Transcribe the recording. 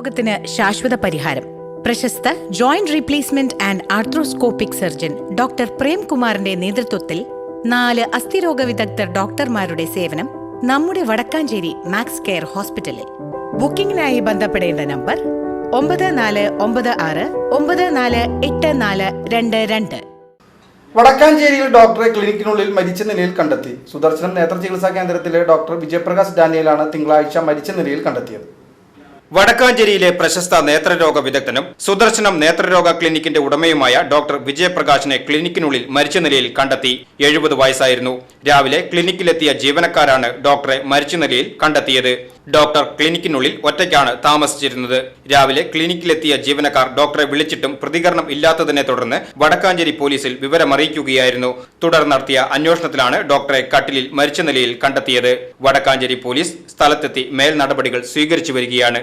നേത്രരോഗത്തിന് ശാശ്വത പരിഹാരം. പ്രശസ്ത joint replacement and arthroscopic surgeon doctor പ്രേംകുമാറിന്റെ നേതൃത്വത്തിൽ നാല് അസ്ഥിരോഗ വിദഗ്ധർ ഡോക്ടർമാരുടെ സേവനം നമ്മുടെ വടക്കാഞ്ചേരി മാക്സ് കെയർ ഹോസ്പിറ്റലിൽ. ബുക്കിംഗിനായി ബന്ധപ്പെടേണ്ട നമ്പർ ഒമ്പത് നാല് ഒമ്പത് ആറ് ഒമ്പത് നാല് എട്ട് നാല് രണ്ട് രണ്ട്. വടക്കാഞ്ചേരിയിൽ ഡോക്ടറെ ക്ലിനിക്കിനുള്ളിൽ മരിച്ച നിലയിൽ കണ്ടെത്തി. സുദർശനം നേത്ര ചികിത്സാ കേന്ദ്രത്തിലെ ഡോക്ടർ വിജയപ്രകാശ് ഡാനിയലാണ് തിങ്കളാഴ്ച മരിച്ച നിലയിൽ കണ്ടെത്തിയത്. വടക്കാഞ്ചേരിയിലെ പ്രശസ്ത നേത്രരോഗ വിദഗ്ധനും സുദർശനം നേത്രരോഗ ക്ലിനിക്കിന്റെ ഉടമയുമായ ഡോക്ടർ വിജയപ്രകാശിനെ ക്ലിനിക്കിനുള്ളിൽ മരിച്ച നിലയിൽ കണ്ടെത്തി. എഴുപത് വയസ്സായിരുന്നു. രാവിലെ ക്ലിനിക്കിലെത്തിയ ജീവനക്കാരാണ് ഡോക്ടറെ മരിച്ച നിലയിൽ കണ്ടെത്തിയത്. ഡോക്ടർ ക്ലിനിക്കിനുള്ളിൽ ഒറ്റയ്ക്കാണ് താമസിച്ചിരുന്നത്. രാവിലെ ക്ലിനിക്കിലെത്തിയ ജീവനക്കാർ ഡോക്ടറെ വിളിച്ചിട്ടും പ്രതികരണം ഇല്ലാത്തതിനെ തുടർന്ന് വടക്കാഞ്ചേരി പോലീസിൽ വിവരമറിയിക്കുകയായിരുന്നു. തുടർന്ന് നടത്തിയ അന്വേഷണത്തിലാണ് ഡോക്ടറെ കട്ടിലിൽ മരിച്ച നിലയിൽ കണ്ടെത്തിയത്. വടക്കാഞ്ചേരി പോലീസ് സ്ഥലത്തെത്തി മേൽ നടപടികൾ സ്വീകരിച്ചു വരികയാണ്.